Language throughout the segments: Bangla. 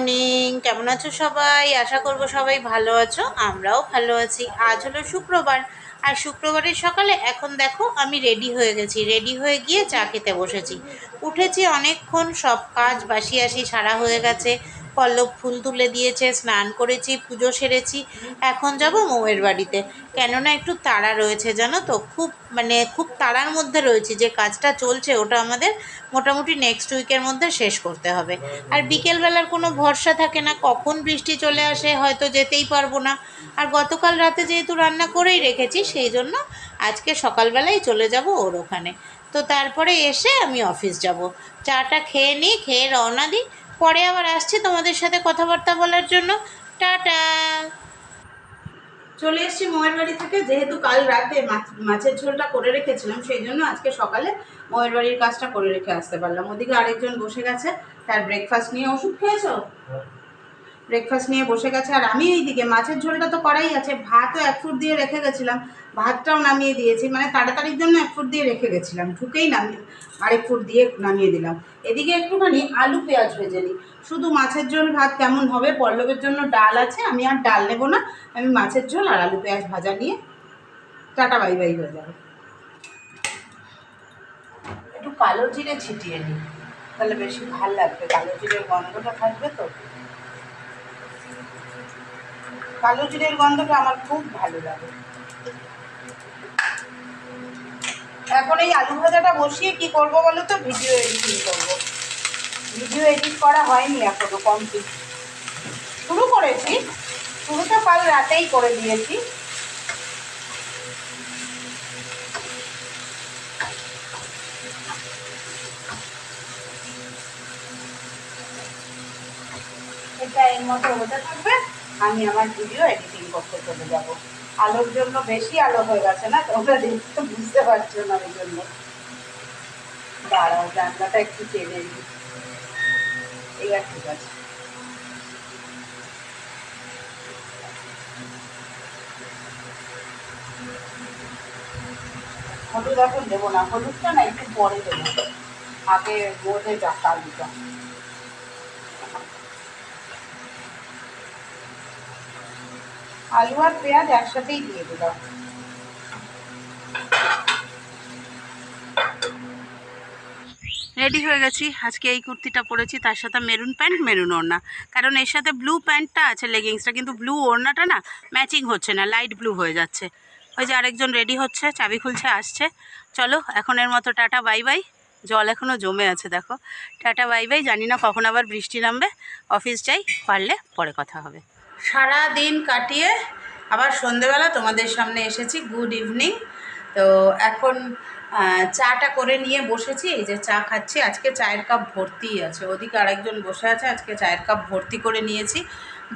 মর্নিং কেমন আছো সবাই? আশা করব সবাই ভালো আছো, আমরাও ভালো আছি। আজ হলো শুক্রবার, আর শুক্রবারের সকালে এখন দেখো আমি রেডি হয়ে গেছি। রেডি হয়ে গিয়ে চা খেতে বসেছি। উঠেছি অনেকক্ষণ, সব কাজ বাসি আসি সারা হয়ে গেছে। পল্লব ফুল তুলে দিয়েছে, স্নান করেছি, পুজো সেরেছি, এখন যাব মৌয়ের বাড়িতে। কেননা একটু তাড়া রয়েছে জানো তো, খুব মানে খুব তাড়ার মধ্যে রয়েছে, যে কাজটা চলছে ওটা আমাদের মোটামুটি নেক্সট উইকের মধ্যে শেষ করতে হবে। আর বিকেলবেলার কোনো ভরসা থাকে না, কখন বৃষ্টি চলে আসে, হয়তো যেতেই পারব না। আর গতকাল রাতে যেহেতু রান্না করেই রেখেছি, সেই জন্য আজকে সকালবেলাই চলে যাব ওর ওখানে। তো তারপরে এসে আমি অফিস যাব। চাটা খেয়ে নিই, খেয়ে রওনা দিই পরে আবার আসছি তোমাদের সাথে কথাবার্তা বলার জন্য। টাটা। চলে এসেছি মোয়ের বাড়ি থেকে, যেহেতু কাল রাতে মাছ, মাছের ঝোলটা করে রেখেছিলাম, সেই জন্য আজকে সকালে মোয়ের বাড়ির কাজটা করে রেখে আসতে পারলাম। ওদিকে আরেকজন বসে গেছে, তার ব্রেকফাস্ট নিয়ে ওষুধ খেয়েছো? ব্রেকফাস্ট নিয়ে বসে গেছে আর আমি এইদিকে, মাছের ঝোলটা তো করাই আছে, ভাতও এক ফুট দিয়ে রেখে গেছিলাম, ভাতটাও নামিয়ে দিয়েছি মানে তাড়াতাড়ির জন্য এক ফুট দিয়ে রেখে গেছিলাম, ঢুকেই নামিয়ে আরেক ফুট দিয়ে নামিয়ে দিলাম। এদিকে একটুখানি আলু পেঁয়াজ ভেজে নিই, শুধু মাছের ঝোল ভাত কেমন হবে, পল্লবের জন্য ডাল আছে, আমি আর ডাল নেব না, আমি মাছের ঝোল আর আলু পেঁয়াজ ভাজা নিয়ে টাটা, বাই বাই হয়ে যাবে। একটু কালো জিরে ছিটিয়ে নিই, তাহলে বেশি ভালো লাগবে, কালো জিরের গন্ধটা থাকবে তো? কালো জিরের গন্ধটা আমার খুব ভালো লাগে। এখন এই আলু ভাজাটা বসিয়ে কি করব বলো তো? ভিডিও এডিটিং করব। ভিডিও এডিট করা হয়নি এখনও কমপ্লিট শুরু করেছি। শুরু তো কাল রাতেই করে দিয়েছি। এটা এর মতো হতে থাকবে। আমি আমার ভিডিও এডিটিং করতে চলে যাব। আলোর জন্য বেশি আলো হয়ে গেছে না, তোমরা দেখতে বুঝতে পারছ না ওই জন্য। দাঁড়াও, জানলাটা একটু টেনে দিই এইবার ঠিক আছে। হলুদ এখন দেবো না, হলুদটা না একটু পরে দেবো। আগে বোধে ডাক্তার দিতাম আলু আর পেঁয়াজ একসাথেই দিয়ে দিলাম। রেডি হয়ে গেছি। আজকে এই কুর্তিটা পরেছি, তার সাথে মেরুন প্যান্ট, মেরুন ওড়না। কারণ এর সাথে ব্লু প্যান্টটা আছে লেগিংসটা কিন্তু ব্লু ওড়নাটা না ম্যাচিং হচ্ছে না লাইট ব্লু হয়ে যাচ্ছে। ওই যে আরেকজন রেডি হচ্ছে, চাবি খুলছে, আসছে। চলো, এখন এর মতো টাটা বাই বাই জল এখনও জমে আছে, দেখো। টাটা বাই বাই জানি না কখন আবার বৃষ্টি নামবে। অফিস যাই, পারলে পরে কথা হবে। সারা দিন কাটিয়ে আবার সন্ধেবেলা তোমাদের সামনে এসেছি গুড ইভিনিং তো এখন চাটা করে নিয়ে বসেছি, এই যে চা খাচ্ছি। আজকে চায়ের কাপ ভর্তিই আছে। ওদিকে আরেকজন বসে আছে, আজকে চায়ের কাপ ভর্তি করে নিয়েছি।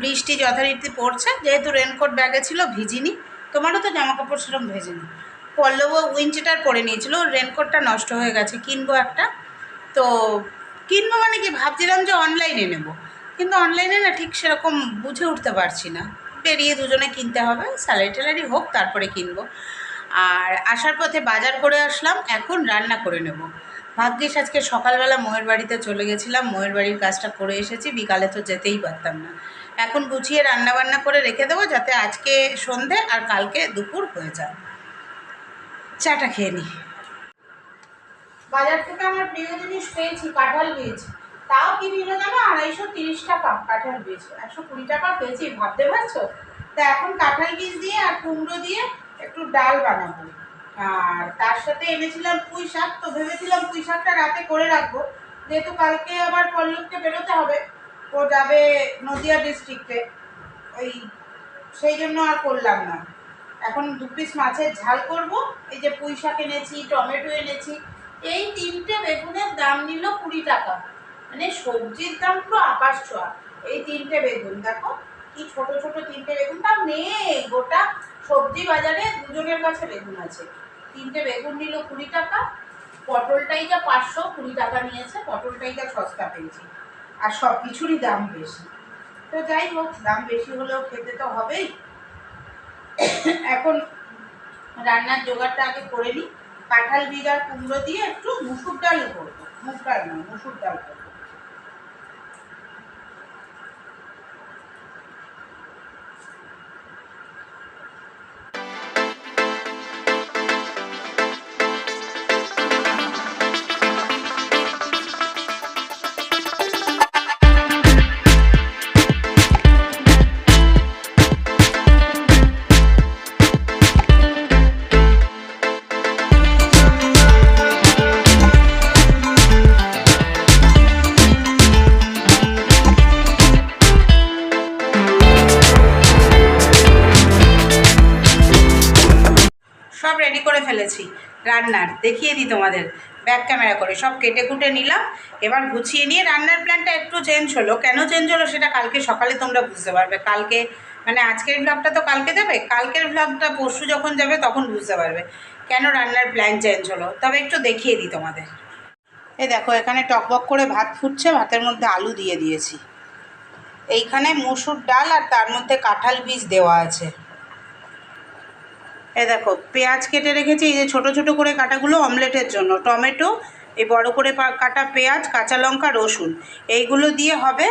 বৃষ্টি যথারীতি পড়ছে, যেহেতু রেনকোট ব্যাগে ছিল, ভিজিনি। তোমারও তো জামা কাপড় সেরকম ভেজেনি। পল্লবও উইন্টার পরে নিয়েছিল রেনকোটটা নষ্ট হয়ে গেছে, কিনবো একটা। তো কিনবো মানে কি? ভাবছিলাম যে অনলাইনে নেব। কিন্তু অনলাইনে না ঠিক সেরকম বুঝে উঠতে পারছি না। বেরিয়ে দুজনে কিনতে হবে স্যালারি ট্যালারি হোক, তারপরে কিনবো। আর আসার পথে বাজার করে আসলাম, এখন রান্না করে নেব। ভাগ্যিস আজকে সকালবেলা মোয়ের বাড়িতে চলে গেছিলাম, মোয়ের বাড়ির কাজটা করে এসেছি, বিকালে তো যেতেই পারতাম না। এখন গুছিয়ে রান্না বান্না করে রেখে দেবো, যাতে আজকে সন্ধে আর কালকে দুপুর হয়ে যায়। চাটা খেয়ে নিই বাজার থেকে আমার প্রিয় জিনিস পেয়েছি, কাঁঠাল বীজ তাও কি নিল জানো আড়াইশো তিরিশ টাকা কাঁঠাল বীজ একশো কুড়ি টাকা পেয়েছি, ভাবতে পারছ? তা এখন কাঁঠাল বীজ দিয়ে আর কুমড়ো দিয়ে একটু ডাল বানাবো। আর তার সাথে এনেছিলাম পুঁই শাক, তো ভেবেছিলাম পুঁই শাকটা রাতে করে রাখব। যেহেতু কালকে আবার পল্লবকে বেরোতে হবে, ও যাবে নদিয়া ডিস্ট্রিক্টে ওই সেই জন্য আর করলাম না। এখন দু পিস মাছের ঝাল করব। এই যে পুঁই শাক এনেছি, টমেটো এনেছি, এই তিনটে বেগুনের দাম নিল কুড়ি টাকা। মানে সবজির দাম পুরো আকাশ ছোঁয়া। এই তিনটে বেগুন, দেখো কি ছোট ছোট তিনটে বেগুন। তাও নেই, গোটা সবজি বাজারে দুজনের কাছে বেগুন আছে। তিনটে বেগুন নিল কুড়ি টাকা, পটলটাই যা পাঁচশো, কুড়ি টাকা নিয়েছে, পটলটাই যা সস্তা পেয়েছি। আর সব কিছুরই দাম বেশি। তো যাই হোক, দাম বেশি হলেও খেতে তো হবেই। এখন রান্নার জোগাড়টা আগে করে নিই। কাঁঠাল বীজ আর কুমড়ো দিয়ে একটু মুসুর ডাল করব। মুগ ডাল মুসুর ডাল করব। রান্নার। দেখিয়ে দিই তোমাদের। ব্যাক ক্যামেরা করে। সব কেটে কুটে নিলাম। এবার গুছিয়ে নিয়ে রান্নার প্ল্যানটা একটু চেঞ্জ হলো। কেন চেঞ্জ হলো সেটা কালকে সকালে তোমরা বুঝতে পারবে। কালকে মানে আজকের ব্লগটা তো কালকে যাবে। কালকের ব্লগটা পরশু যখন যাবে তখন বুঝতে পারবে কেন রান্নার প্ল্যান চেঞ্জ হলো। তবে একটু দেখিয়ে দিই তোমাদের। এই দেখো, এখানে টকবক করে ভাত ফুটছে। ভাতের মধ্যে আলু দিয়ে দিয়েছি। এইখানে মুসুর ডাল আর তার মধ্যে কাঁঠাল বীজ দেওয়া আছে। এই দেখো, পেঁয়াজ কেটে রেখেছি, এই যে ছোটো ছোটো করে কাটাগুলো অমলেটের জন্য। টমেটো, এই বড় করে কাটা পেঁয়াজ, কাঁচা লঙ্কা, রসুন। এইগুলো দিয়ে হবে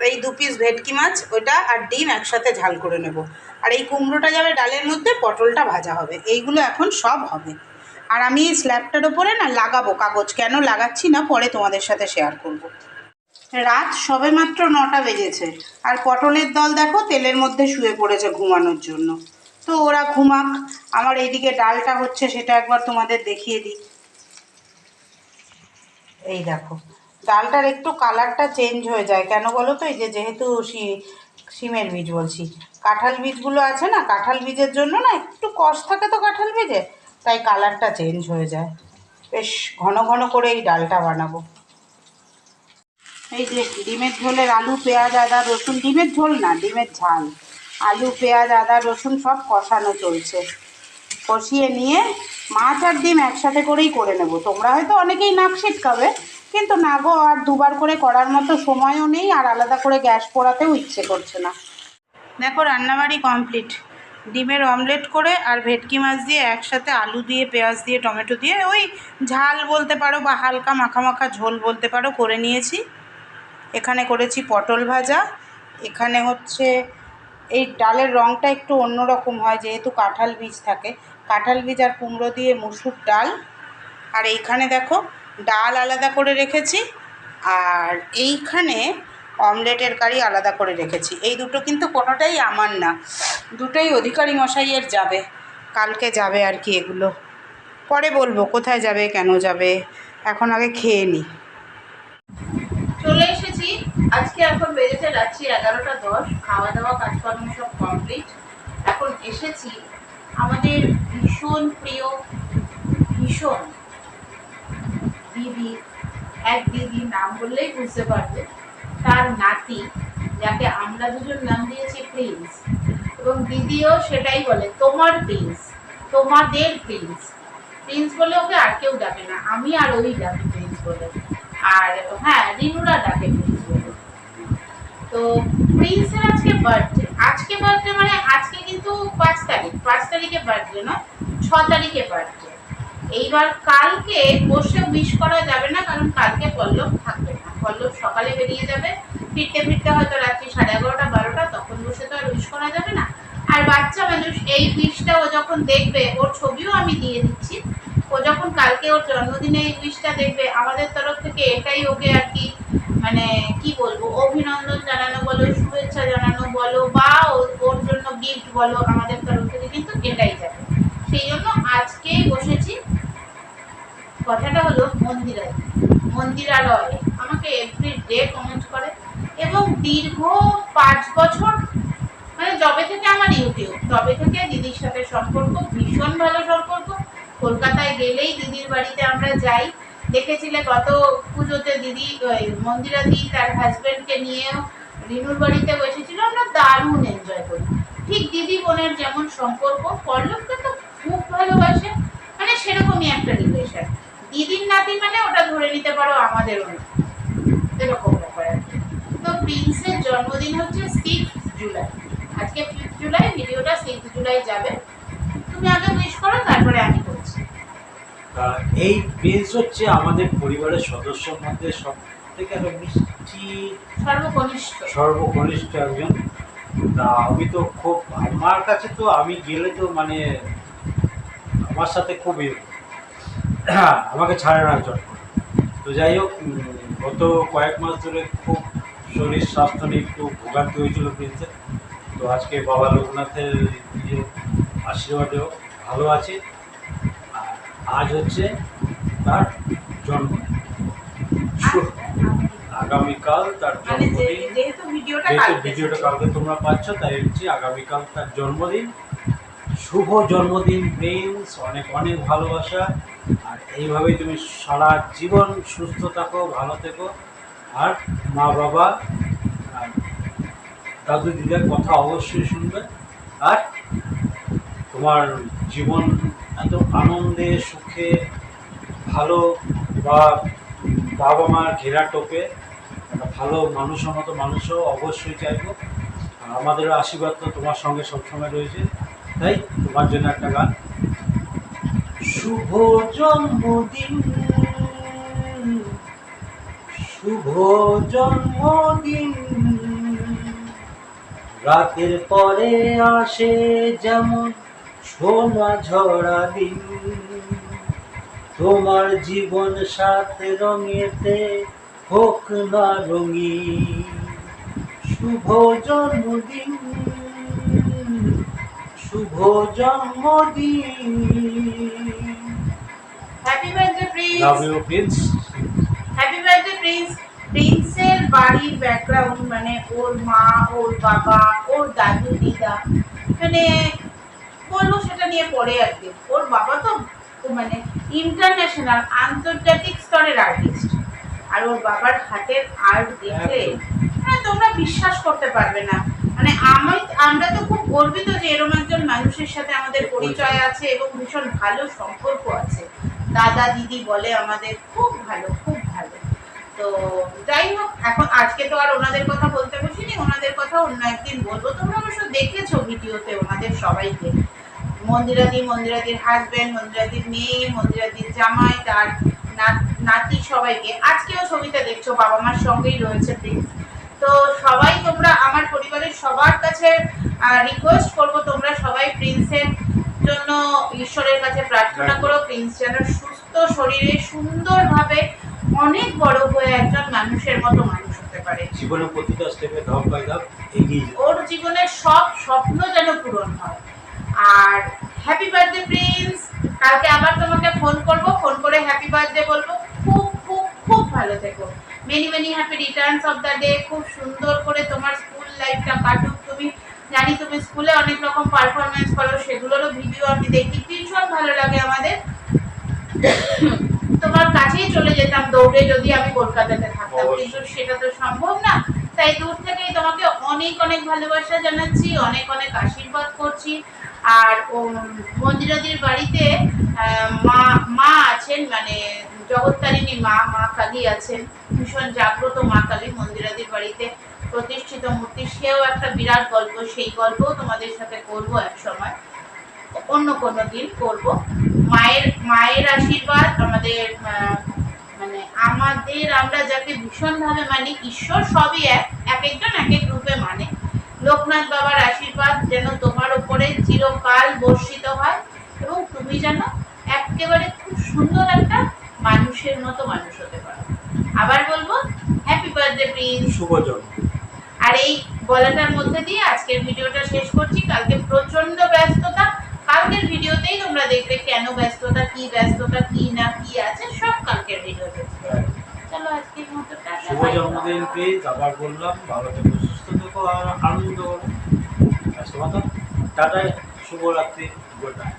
এই দু পিস ভেটকি মাছ, ওইটা আর ডিম একসাথে ঝাল করে নেব। আর এই কুমড়োটা যাবে ডালের মধ্যে, পটলটা ভাজা হবে। এইগুলো এখন সব হবে। আর আমি এই স্ল্যাবটার ওপরে না লাগাবো কাগজ। কেন লাগাচ্ছি না, পরে তোমাদের সাথে শেয়ার করব। রাত সবে মাত্র নটা বেজেছে। আর পটলের দল দেখো, তেলের মধ্যে শুয়ে পড়েছে ঘুমানোর জন্য। তো ওরা ঘুমাক। আমার এইদিকে ডালটা হচ্ছে, সেটা একবার তোমাদের দেখিয়ে দিই। এই দেখো, ডালটার একটু কালারটা চেঞ্জ হয়ে যায়। কেন বলো তো? এই যে যেহেতু শিমের বীজ বলছি। কাঁঠাল বীজগুলো আছে না? কাঁঠাল বীজের জন্য না একটু কষ থাকে তো কাঁঠাল বীজে, তাই কালারটা চেঞ্জ হয়ে যায়। বেশ ঘন ঘন করে এই ডালটা বানাবো। এই যে ডিমের ঝোলের আলু, পেঁয়াজ, আদা, রসুন, ডিমের ঝোল না, ডিমের ঝাল। আলু, পেঁয়াজ, আদা, রসুন সব কষানো চলছে। কষিয়ে নিয়ে মাছ আর ডিম একসাথে করেই করে নেব। তোমরা হয়তো অনেকেই নাক ছিটকাবে, কিন্তু না গো, আর দুবার করে করার মতো সময়ও নেই, আর আলাদা করে গ্যাস পোড়াতেও ইচ্ছে করছে না। দেখো, রান্নাবাড়ি কমপ্লিট। ডিমের অমলেট করে আর ভেটকি মাছ দিয়ে একসাথে আলু দিয়ে, পেঁয়াজ দিয়ে, টমেটো দিয়ে, ওই ঝাল বলতে পারো বা হালকা মাখা মাখা ঝোল বলতে পারো, করে নিয়েছি। এখানে করেছি পটল ভাজা। এখানে হচ্ছে এই ডালের রঙটা একটু অন্যরকম হয়, যেহেতু কাঁঠাল বীজ থাকে। কাঁঠাল বীজ আর কুমড়ো দিয়ে মুসুর ডাল। আর এইখানে দেখো, ডাল আলাদা করে রেখেছি, আর এইখানে অমলেটের কারি আলাদা করে রেখেছি। এই দুটো কিন্তু কোনোটাই আমার না। দুটোই অধিকারী মশাইয়ের যাবে। কালকে যাবে আর কি এগুলো। পরে বলব কোথায় যাবে, কেন যাবে, এখন আগে খেয়ে নিই আজকে এখন বেজেছে রাত্রি এগারোটা দশ খাওয়া দাওয়া কাজকর্ম সব কমপ্লিট এখন এসেছি আমাদের ভীষণ প্রিয়, ভীষণ দিদি, এক দিদি নাম বললেই বুঝতে পারবে। তার নাতি, যাকে আমরা দুজন নাম দিয়েছি প্রিন্স এবং দিদিও সেটাই বলে, তোমার প্রিন্স তোমাদের প্রিন্স প্রিন্স বলে ওকে আর কেউ ডাকে না, আমি আর ওই ডাকি প্রিন্স বলে। আর হ্যাঁ রিনুরা ডাকে প্রিন্স প্রিন্সের আজকে বার্থডে আজকে বার্থডে মানে আজকে কিন্তু পাঁচ তারিখ। পাঁচ তারিখে বার্থডে নয় ছ তারিখে বার্থডে এইবার কালকে বসে উইশ করা যাবে না, কারণ কালকে পল্লব থাকবে না। পল্লব সকালে বেরিয়ে যাবে। ফিরতে ফিরতে হয়তো রাত্রি সাড়ে এগারোটা, বারোটা, তখন বসে তো আর উইশ করা যাবে না। আর বাচ্চা মানুষ, এই উইশটা ও যখন দেখবে, ওর ছবিও আমি দিয়ে দিচ্ছি। ও যখন কালকে ওর জন্মদিনে এই উইশটা দেখবে, আমাদের তরফ থেকে এটাই ওকে আর কি মানে কি বলব অভিনন্দন জানানো বলো শুভেচ্ছা জানানো বলো বা ও- ওর জন্য গিফট বলো, আমাদের তরফ থেকে কিন্তু এটাই যাবে। সেই জন্য আজকেই বসেছি, কথাটা হলো মন্দিরায়, মন্দিরালয়। আমাকে এভরি ডে কমেন্ট করে এবং দীর্ঘ পাঁচ বছর মানে যবে থেকে আমার ইউটিউব, তবে থেকে দিদির সাথে সম্পর্ক, ভীষণ ভালো সম্পর্ক। কলকাতায় গেলেই দিদির বাড়িতে আমরা যাই। দেখেছিলে গত পুজোতে দিদি মন্দিরা দি তার হাজবেন্ডকে নিয়েও রিনুর বাড়িতে বসেছিল। আমরা দারুণ এনজয় করি। ঠিক দিদি বোনের যেমন সম্পর্ক পল্লবকে তো খুব ভালোবাসে। মানে সেরকমই একটা রিলেশন দিদির নাতি মানে ওটা ধরে নিতে পারো আমাদেরও না। এরকম ব্যাপার তো প্রিন্সের জন্মদিন হচ্ছে সিক্স জুলাই আজকে ফিফথ জুলাই ভিডিওটা সিক্স জুলাই যাবে। তুমি আগে উইশ করো তারপরে আমি করছি। তা এই প্রিন্স হচ্ছে আমাদের পরিবারের সদস্যর মধ্যে সব থেকে একটা মিষ্টি সর্বকনিষ্ঠ। সর্বকনিষ্ঠ একজন। তা আমি তো খুব আমার কাছে তো আমি গেলে তো মানে আমার সাথে খুব আমাকে ছাড়ে না চট তো যাই হোক গত কয়েক মাস ধরে খুব শরীর স্বাস্থ্য নিয়ে একটু ভোগান্তি হয়েছিল প্রিন্সের তো আজকে বাবা লোকনাথের আশীর্বাদেও ভালো আছে। আজ হচ্ছে তার আগামীকাল তার মানে যে- জন্মদিন। যেহেতু ভিডিওটা কালকে তোমরা পাচ্ছ তাই হচ্ছে আগামীকাল তার জন্মদিন। শুভ জন্মদিন প্রিন্স অনেক অনেক ভালোবাসা। আর এইভাবেই তুমি সারা জীবন সুস্থ থাকো ভালো থেকো। আর মা বাবা আর দাদু দিদার কথা অবশ্যই শুনবে। আর তোমার জীবন এত আনন্দে সুখে ভালো বা বাবা মার ঘেরা টোপে ভালো মানুষের মতো মানুষও অবশ্যই চাইব। আমাদেরও আশীর্বাদ তো তোমার সঙ্গে সবসময় রয়েছে। তাই তোমার জন্য একটা গান। শুভ জন্মদিন শুভ জন্মদিন রাতের পরে আসে যেমন সোনা ঝরা দিন। তোমার জীবন সাথে রঙেতে হোক না রঙিন শুভ জন্মদিন। শুভ জন্মদিন। Happy birthday prince love you prince happy birthday prince প্রিন্সের বাড়ির ব্যাকগ্রাউন্ড মানে ওর মা ওর বাবা ওর দাদু দিদা মানে বলব সেটা নিয়ে পরে একদিন ওর বাবা তো মানে ইন্টারন্যাশনাল আন্তর্জাতিক স্তরের আর্টিস্ট আর ওর বাবার হাতের আর্ট দেখলে। মানে তোমরা বিশ্বাস করতে পারবে না। মানে আমি আমরা তো খুব গর্বিত যে এরকম একজন মানুষের সাথে আমাদের পরিচয় আছে এবং ভীষণ ভালো সম্পর্ক আছে। দাদা দিদি বলে আমাদের খুব ভালো খুব ভালো। তো যাই হোক এখন আজকে তো আর ওনাদের কথা বলতে বসিনি ওনাদের কথা অন্য একদিন বলব। তোমরা অবশ্য দেখেছ ভিডিওতে ওনাদের সবাইকে। মন্দিরাদি মন্দিরাদির হাজবেন্ড মন্দিরাদির মেয়ে মন্দিরাদির জামাই তার না- নাতি সবাইকে। আজকেও ছবিটা দেখছ বাবা মার সঙ্গেই রয়েছে প্লিজ তো সবাই তোমরা আমার পরিবারের সবার কাছে রিকোয়েস্ট করব তোমরা সবাই প্রিন্সের জন্য ঈশ্বরের কাছে প্রার্থনা করো। প্রিন্স যেন সুস্থ শরীরে সুন্দরভাবে অনেক বড় হয়ে একজন মানুষের মতো মানুষ হতে পারে। জীবনের প্রতিটা স্টেপে ধাপ বাই ধাপ এগিয়ে ওর জীবনের সব স্বপ্ন যেন পূরণ হয়। আর হ্যাপি বার্থডে প্রিন্স কালকে আবার তোমাকে ফোন করব ফোন করে হ্যাপি বার্থডে বলব খুব খুব খুব ভালো থেকো many many happy returns of the day খুব সুন্দর করে তোমার স্কুল লাইফটা কাটুক। তুমি জানি তুমি স্কুলে অনেক রকম পারফরমেন্স করো সেগুলোরও ভিডিও আমি দেখি। ভীষণ ভালো লাগে আমাদের। তোমার কাছেই চলে যেতাম দৌড়ে যদি আমি কলকাতাতে থাকতাম। কিন্তু সেটা তো সম্ভব না। তাই দূর থেকেই তোমাকে অনেক অনেক ভালোবাসা জানাচ্ছি অনেক অনেক আশীর্বাদ করছি। আর ও মন্দিরাদির বাড়িতে মা মা আছেন মানে জগত্তারিণী মা মা কালী আছেন। ভীষণ জাগ্রত মা কালী মন্দিরাদির বাড়িতে প্রতিষ্ঠিত মূর্তি। সেও একটা বিরাট গল্প, সেই গল্পও তোমাদের সাথে করব এক সময়। অন্য কোনো দিন করব। মায়ের মায়ের আশীর্বাদ আমাদের মানে আমাদের আমরা যাকে ভীষণভাবে মানি, ঈশ্বর সবই এক এক একজন এক এক রূপে মানে। লোকনাথ বাবার আশীর্বাদ যেন তোমার উপরে চিরকাল বর্ষিত হয় এবং তুমি যেন একেবারে খুব সুন্দর একটা মানুষের মতো মানুষ হতে পারো। আবার বলব হ্যাপি বার্থডে প্রিন্স শুভ জন্ম আর এই বলাটার মধ্যে দিয়ে আজকের ভিডিওটা শেষ করছি। কালকে প্রচণ্ড ব্যস্ততা। কালকের ভিডিওতেই তোমরা দেখবে কেন ব্যস্ততা কি ব্যস্ততা কি না কি আছে সব কালকের ভিডিওতে। চলো আজকের মতো টাটা, শুভ জন্মদিন প্রিন্স আবার বললাম ভালো থেকো সুস্থ থেকো আর আনন্দ করো। টাটায় শুভরাত্রি গুড নাইট